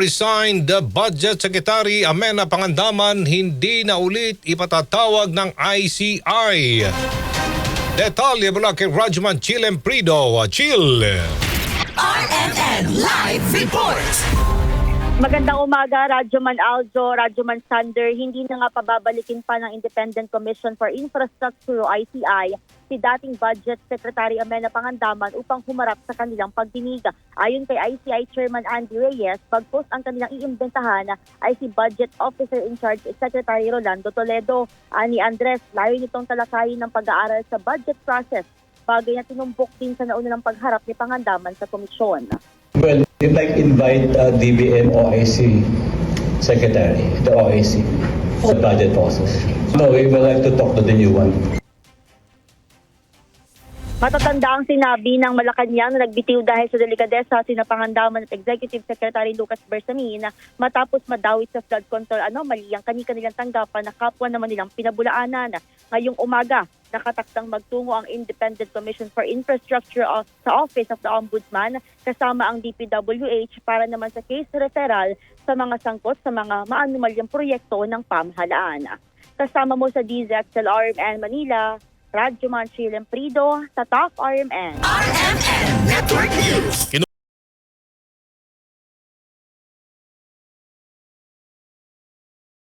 resigned the Budget Secretary Amena Pangandaman hindi na ulit ipatatawag ng ICI. Detalye mula kay Rajman Chilemprido. Chill! RMN Live Report. Magandang umaga, Radyoman Aljo, Radyoman Sander. Hindi na nga pababalikin pa ng Independent Commission for Infrastructure o ICI si dating Budget Secretary Amena Pangandaman upang humarap sa kanilang pagdinig. Ayon kay ICI Chairman Andy Reyes, pagpos ang kanilang iimbentahan ay si Budget Officer in Charge Secretary Rolando Toledo. Ani Andres, layo nitong talakayin ng pag-aaral sa budget process bagay na tinumbok din sa nauna ng pagharap ni Pangandaman sa komisyon. Well, we'd like invite uh, DBM OIC Secretary, the OIC, sa budget process. No, we would like to talk to the new one. Matatanda ang sinabi ng Malacanang na nagbitiw dahil sa delikadesa sina Pangandaman at Executive Secretary Lucas Bersamin matapos madawit sa flood control anomaly ang kani-kanilang tanggapan na kapwa naman nilang pinabulaanan. Ngayong umaga, nakataktang magtungo ang Independent Commission for Infrastructure of, sa Office of the Ombudsman kasama ang DPWH para naman sa case referral sa mga sangkot sa mga maanumalyang proyekto ng pamahalaan. Kasama mo sa DZXL RMN Manila, Radyo Manchil Prido sa Top RMN. RMN Network News.